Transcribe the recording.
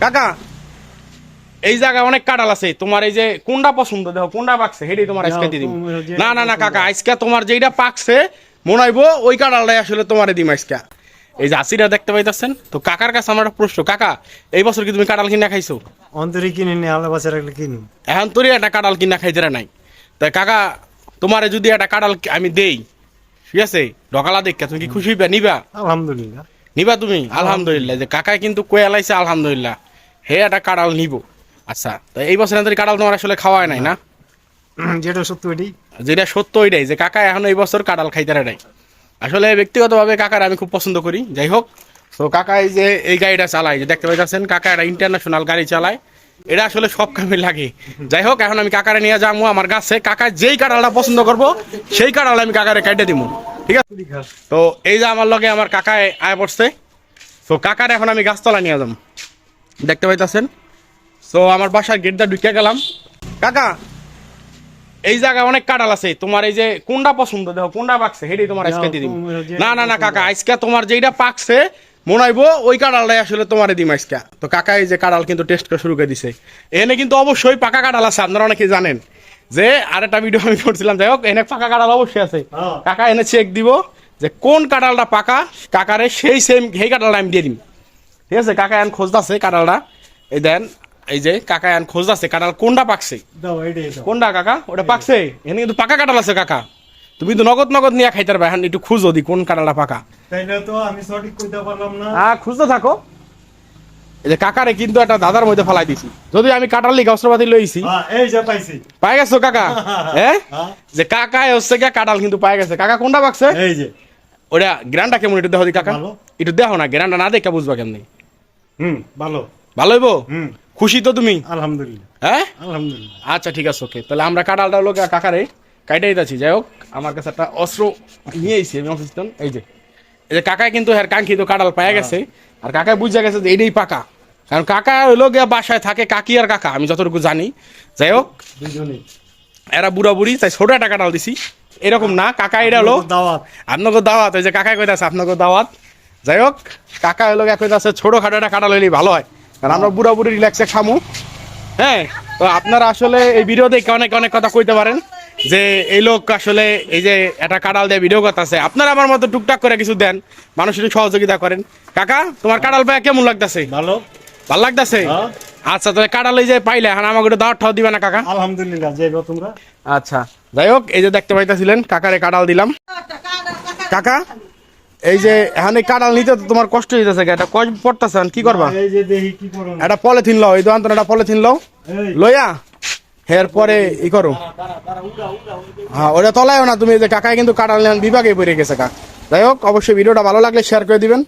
কাকা এই জায়গায় অনেক কাঁঠাল আছে। তোমার এই যে কোনটা পছন্দ দেখো কোনটা পাকছে সেটাই তোমার আজকে দিয়ে যে- না না না কাকা আজকে তোমার যেইটা পাকছে মনে হইবো ওই কাঁঠালটাই আসলে তোমারে দিম আজকে। এই যে আসিরা দেখতে পাইতাছেন তো কাকার কাছে আমার একটা প্রশ্ন কাকা এই বছর কি তুমি কাঁঠাল কিনা খাইছো? অন্তরে কিনে নিয়ে আলাদা বাচ্চা রাখলে কিনুন এখন তোরই একটা কাঁঠাল কিনা খাইতে নাই। তাই কাকা তোমারে যদি একটা কাঁঠাল আমি দেই ঠিক আছে? ঢকালা দেখা তুমি কি খুশি হইবা? নিবা? আলহামদুলিল্লাহ। নিবা তুমি? আলহামদুলিল্লাহ। যে কাকাই কিন্তু কয়ে লাইছে আলহামদুলিল্লাহ। হে একটা কাঁড়াল নিব। আচ্ছা তো এই বছর এত কাঁড়াল তোমার আসলে খাওয়ায় নাই না? যেটা সত্য এটি যেটা সত্য ওইটাই যে কাকা এখন এই বছর কাঁড়াল খাইতে নাই। আসলে ব্যক্তিগতভাবে কাকার আমি খুব পছন্দ করি যাই হোক। তো কাকা এই যে এই গাড়িটা চালায় যে দেখতে পাইতেছেন কাকা একটা ইন্টারন্যাশনাল গাড়ি চালায়। এটা আসলে সব কামে লাগে। যাই হোক এখন আমি কাকারে নিয়ে যাব আমার গাছে কাকা যেই কাঁড়ালটা পছন্দ করব সেই কাঁড়াল আমি কাকারে কাইটে দিব ঠিক আছে? তো এই যে আমার লগে আমার কাকায় আয় পড়ছে। তো কাকার এখন আমি গাছতলা নিয়ে যাম দেখতে পাইতেছেন? তো আমার বাসার গেটটা ঢুকে গেলাম। কাকা এই জায়গায় অনেক কাঁঠাল আছে। তোমার এই যে কোনটা পছন্দ দেখো কোনটা পাকছে সেটাই তোমার আজকে দিয়ে দিম। না না না কাকা আজকে তোমার যেইটা পাকছে মনে হইবো ওই কাঁঠালটাই আসলে তোমারে দিম আজকে। তো কাকা এই যে কাঁঠাল কিন্তু টেস্ট করা শুরু করে দিছে। এনে কিন্তু অবশ্যই পাকা কাঁঠাল আছে আপনারা অনেকে জানেন। যে আরেকটা ভিডিও আমি করছিলাম যাই হোক এনে পাকা কাঁঠাল অবশ্যই আছে। হ্যাঁ। কাকা এনে চেক দিব যে কোন কাঁঠালটা পাকা কাকারে সেই সেম সেই কাঁঠালটা আমি দিয়ে দিম। ঠিক আছে কাকা এখন খোঁজদাছে কাঁঠালটা। এই দেন এই যে কাকা এখন খোঁজদাছে কাঁঠাল কোনটা পাকছে? কোনটা কাকা? ওটা পাকছে? এখানে কিন্তু পাকা কাঁঠাল আছে কাকা। তুমি কিন্তু নগদ নগদ নিয়ে খাইতে পারবে এখন একটু খুঁজো দি কোন কাঁঠালটা পাকা। তাইলে তো আমি সঠিক কইতে পারলাম না। হ্যাঁ খুঁজতে থাকো। এই যে কাকারে কিন্তু একটা দাদার মধ্যে ফেলাই দিছি। যদি আমি লিখে অস্ত্রপাতি লইছি। হ্যাঁ, এই যে পাইছি। পাই গেছো কাকা? হ্যাঁ হ্যাঁ। যে কাকা হচ্ছে গিয়া কাঁঠাল কিন্তু পাই গেছে। কাকা কোনটা পাকছে? এই যে। ওটা গ্রানটা কেমন একটু দেখো দি কাকা। একটু দেখো না গ্রানটা না দেখা বুঝবা কেমনি। হুম। ভালো। ভালো হইবো? হুম। খুশি তো তুমি? আলহামদুলিল্লাহ। হ্যাঁ? আলহামদুলিল্লাহ। আচ্ছা ঠিক আছে ওকে। তাহলে আমরা কাঁঠালটা লোক কাকারে কাইটাই যাচ্ছি যাই হোক আমার কাছে একটা অস্ত্র নিয়ে এসেছি আমি অফিস এই যে এই যে কাকায় কিন্তু হ্যাঁ কাঙ্ক্ষিত কাঁঠাল পাওয়া গেছে। আর কাকায় বুঝে গেছে যে এইটাই পাকা। কারণ কাকা হইল গিয়া বাসায় থাকে কাকি আর কাকা আমি যতটুকু জানি। যাই হোক এরা বুড়া বুড়ি তাই ছোট একটা কাঁঠাল দিছি। এরকম না কাকা এটা হলো দাওয়াত। আপনাকে দাওয়াত। ওই যে কাকায় কইতাছে আপনাকে দাওয়াত। যাই হোক কাকা হলো গিয়া কইতাছে ছোট খাটো একটা কাঁঠাল হইলেই ভালো হয়। কারণ আমরা বুড়া বুড়ি রিল্যাক্সে খামু। হ্যাঁ তো আপনারা আসলে এই ভিডিও দেখে অনেক অনেক কথা কইতে পারেন। যে এই লোক আসলে এই যে একটা কাঁঠাল দিয়ে ভিডিও কথা আছে আপনারা আমার মতো টুকটাক করে কিছু দেন মানুষের সহযোগিতা করেন। কাকা তোমার কাঁঠাল পায় কেমন লাগতেছে? ভালো। ভালো লাগতেছে? হ্যাঁ। আচ্ছা তাহলে এই যে পাইলে এখন আমাকে একটু দাওয়াত ঠাও দিবে না কাকা? আলহামদুলিল্লাহ যাইবা তোমরা। আচ্ছা যাই হোক এই যে দেখতে পাইতেছিলেন কাকারে কাঁঠাল দিলাম। কাকা এই যে এখন এই কাঁঠাল নিতে তো তোমার কষ্ট হইতেছে এটা কয় পড়তেছে কি করবা? এই যে দেখি কি করো। একটা পলিথিন লও এই দোকান এটা পলিথিন লও। লইয়া পরে ই করো। হ্যাঁ ওটা তলায়ও না তুমি এই যে কাকায় কিন্তু কাটাল নেন বিভাগে পড়ে গেছে কাক যাই হোক অবশ্যই ভিডিওটা ভালো লাগলে শেয়ার করে দিবেন।